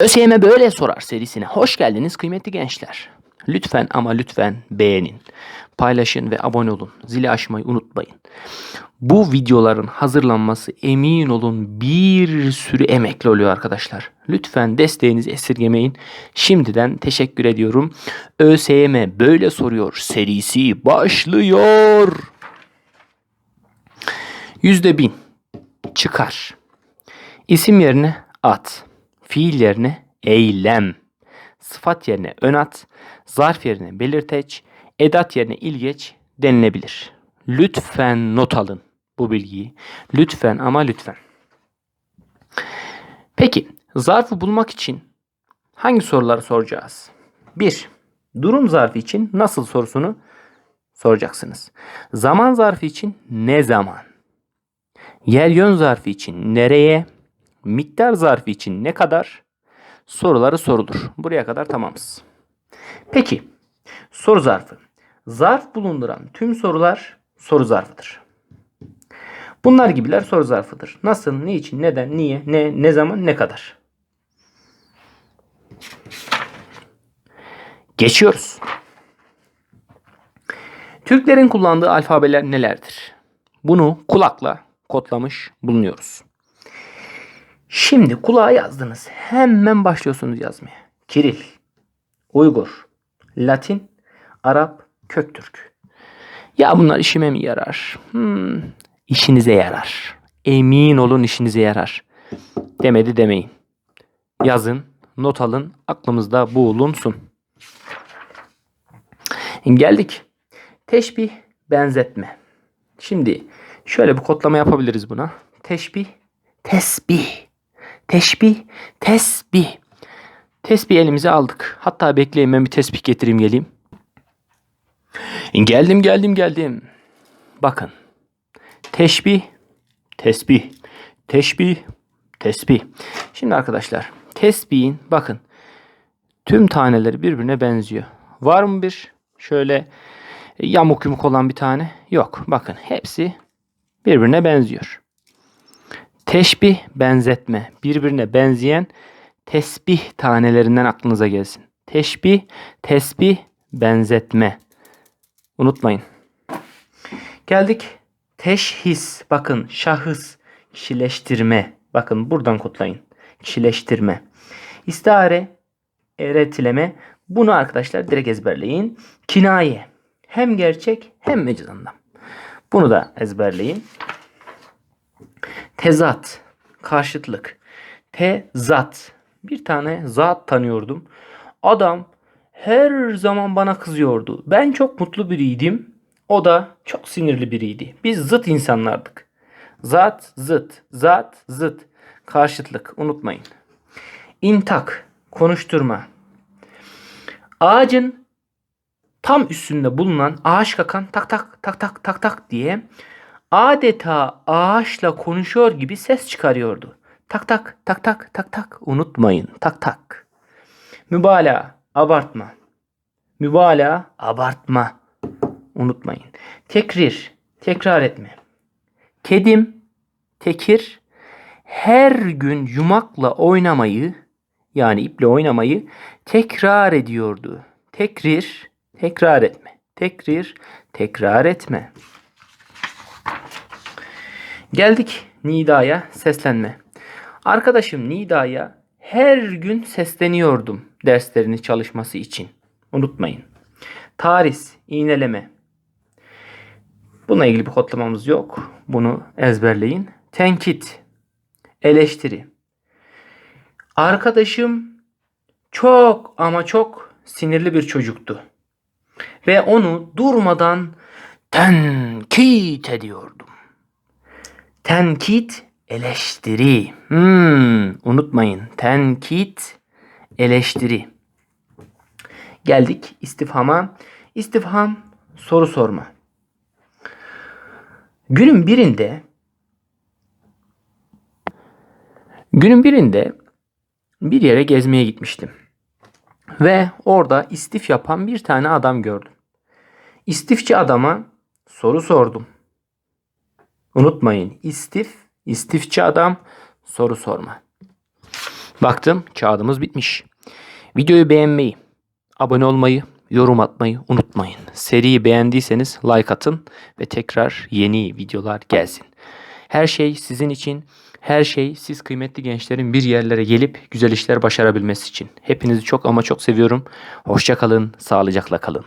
ÖSYM böyle sorar serisine hoş geldiniz kıymetli gençler. Lütfen ama lütfen beğenin, paylaşın ve abone olun. Zili açmayı unutmayın. Bu videoların hazırlanması emin olun bir sürü emekli oluyor arkadaşlar. Lütfen desteğinizi esirgemeyin. Şimdiden teşekkür ediyorum. ÖSYM böyle soruyor serisi başlıyor. Yüzde bin çıkar. İsim yerine at. Fiil yerine eylem. Sıfat yerine ön at. Zarf yerine belirteç. Edat yerine ilgeç denilebilir. Lütfen not alın bu bilgiyi. Lütfen ama lütfen. Peki zarfı bulmak için hangi soruları soracağız? 1. Durum zarfı için nasıl sorusunu soracaksınız. Zaman zarfı için ne zaman? Yer yön zarfı için nereye? Miktar zarfı için ne kadar? Soruları sorulur. Buraya kadar tamamız. Peki soru zarfı. Zarf bulunduran tüm sorular soru zarfıdır. Bunlar gibiler soru zarfıdır. Nasıl, niçin, neden, niye, ne, ne zaman, ne kadar. Geçiyoruz. Türklerin kullandığı alfabeler nelerdir? Bunu kulakla kodlamış bulunuyoruz. Şimdi kulağa yazdınız. Hemen başlıyorsunuz yazmaya. Kiril, Uygur, Latin, Arap, Köktürk. Ya bunlar işime mi yarar? Hmm, işinize yarar. Emin olun işinize yarar. Demedi demeyin. Yazın, not alın, aklımızda bulunsun. Geldik. Teşbih, benzetme. Şimdi şöyle bir kodlama yapabiliriz buna. Teşbih, tesbih. Teşbih, tesbih. Tesbih elimize aldık. Hatta bekleyin ben bir tesbih getireyim geleyim. Geldim geldim geldim. Bakın. Teşbih, tesbih. Teşbih, tesbih. Şimdi arkadaşlar tesbihin bakın tüm taneleri birbirine benziyor. Var mı bir şöyle yamuk yumuk olan bir tane? Yok. Bakın hepsi birbirine benziyor. Teşbih benzetme. Birbirine benzeyen tesbih tanelerinden aklınıza gelsin. Teşbih, tesbih, benzetme. Unutmayın. Geldik. Teşhis. Bakın şahıs. Kişileştirme. Bakın buradan kodlayın. Kişileştirme. İstihare. Eretileme. Bunu arkadaşlar direkt ezberleyin. Kinaye. Hem gerçek hem mecaz anlam. Bunu da ezberleyin. Tezat, karşıtlık. Tezat. Bir tane zat tanıyordum. Adam her zaman bana kızıyordu. Ben çok mutlu biriydim. O da çok sinirli biriydi. Biz zıt insanlardık. Zat, zıt, zat, zıt. Karşıtlık unutmayın. İntak, konuşturma. Ağacın tam üstünde bulunan ağaç kakan tak tak tak tak tak tak diye adeta ağaçla konuşuyor gibi ses çıkarıyordu. Tak tak tak tak tak tak unutmayın tak tak. Mübalağa abartma. Mübalağa abartma. Unutmayın. Tekrir tekrar etme. Kedim tekir her gün yumakla oynamayı yani iple oynamayı tekrar ediyordu. Tekrir tekrar etme. Tekrir tekrar etme. Geldik Nida'ya seslenme. Arkadaşım Nida'ya her gün sesleniyordum derslerini çalışması için. Unutmayın. Taris, iğneleme. Buna ilgili bir kodlamamız yok. Bunu ezberleyin. Tenkit, eleştiri. Arkadaşım çok ama çok sinirli bir çocuktu. Ve onu durmadan tenkit ediyordum. Tenkit, eleştiri. Hmm, unutmayın. Tenkit, eleştiri. Geldik istifhama. İstifham, soru sorma. Günün birinde günün birinde bir yere gezmeye gitmiştim. Ve orada istif yapan bir tane adam gördüm. İstifçi adama soru sordum. Unutmayın istif, istifçi adam soru sorma. Baktım kağıdımız bitmiş. Videoyu beğenmeyi, abone olmayı, yorum atmayı unutmayın. Seriyi beğendiyseniz like atın ve tekrar yeni videolar gelsin. Her şey sizin için, her şey siz kıymetli gençlerin bir yerlere gelip güzel işler başarabilmesi için. Hepinizi çok ama çok seviyorum. Hoşça kalın, sağlıcakla kalın.